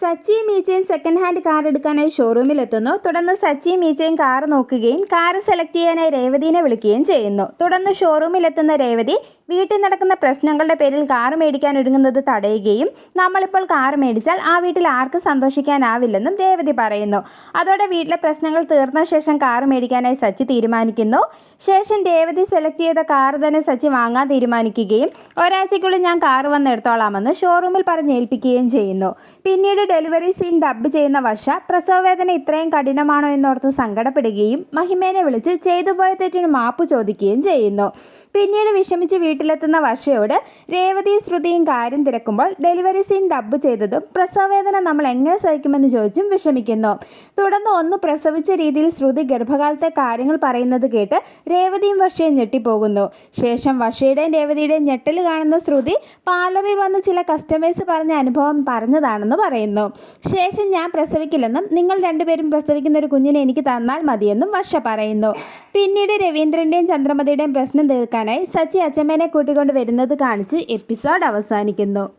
സച്ചിയും മീച്ചയും second hand car എടുക്കാനായി ഷോറൂമിൽ എത്തുന്നു തുടർന്ന് സച്ചി മീച്ചയും കാർ നോക്കുകയും കാർ സെലക്ട് ചെയ്യാനായി രേവതിനെ വിളിക്കുകയും ചെയ്യുന്നു. തുടർന്ന് ഷോറൂമിൽ എത്തുന്ന രേവതി വീട്ടിൽ നടക്കുന്ന പ്രശ്നങ്ങളുടെ പേരിൽ കാർ മേടിക്കാൻ ഒരുങ്ങുന്നത് തടയുകയും നമ്മളിപ്പോൾ കാർ മേടിച്ചാൽ ആ വീട്ടിൽ ആർക്കും സന്തോഷിക്കാനാവില്ലെന്നും രേവതി പറയുന്നു. അതോടെ വീട്ടിലെ പ്രശ്നങ്ങൾ തീർന്ന ശേഷം കാർ മേടിക്കാനായി സച്ചി തീരുമാനിക്കുന്നു. ശേഷം രേവതി സെലക്ട് ചെയ്ത കാർ തന്നെ സച്ചി വാങ്ങാൻ തീരുമാനിക്കുകയും ഒരാഴ്ചയ്ക്കുള്ളിൽ ഞാൻ കാർ വന്ന് എടുത്തോളാമെന്ന് ഷോറൂമിൽ പറഞ്ഞ് ഏൽപ്പിക്കുകയും ചെയ്യുന്നു. പിന്നീട് ഡെലിവറി സീൻ ഡബ് ചെയ്യുന്ന വർഷ പ്രസവവേദന ഇത്രയും കഠിനമാണോ എന്നോർത്ത് സങ്കടപ്പെടുകയും മഹിമേനെ വിളിച്ച് ചെയ്തു പോയ തെറ്റിന് മാപ്പ് ചോദിക്കുകയും ചെയ്യുന്നു. പിന്നീട് വിഷമിച്ച് വീട്ടിലെത്തുന്ന വർഷയോട് രേവതി ശ്രുതിയും കാര്യം തിരക്കുമ്പോൾ ഡെലിവറി സീൻ ഡബ് ചെയ്തതും പ്രസവവേദന നമ്മൾ എങ്ങനെ സഹിക്കുമെന്ന് ചോദിച്ചും വിഷമിക്കുന്നു. തുടർന്ന് ഒന്ന് പ്രസവിച്ച രീതിയിൽ ശ്രുതി ഗർഭകാലത്തെ കാര്യങ്ങൾ പറയുന്നത് കേട്ട് രേവതിയും വർഷയും ഞെട്ടിപ്പോകുന്നു. ശേഷം വർഷയുടെയും രേവതിയുടെയും ഞെട്ടൽ കാണുന്ന ശ്രുതി പാർലറിൽ വന്ന് ചില കസ്റ്റമേഴ്സ് പറഞ്ഞ അനുഭവം പറഞ്ഞതാണെന്ന് പറയുന്നു. ശേഷം ഞാൻ പ്രസവിക്കില്ലെന്നും നിങ്ങൾ രണ്ടുപേരും പ്രസവിക്കുന്ന ഒരു കുഞ്ഞിനെ എനിക്ക് തന്നാൽ മതിയെന്നും വർഷ പറയുന്നു. പിന്നീട് രവീന്ദ്രന്റെയും ചന്ദ്രമതിയുടെയും പ്രശ്നം തീർക്കാനായി സച്ചി അച്ചമ്മേനെ കൂട്ടിക്കൊണ്ട് വരുന്നത് കാണിച്ച് എപ്പിസോഡ് അവസാനിക്കുന്നു.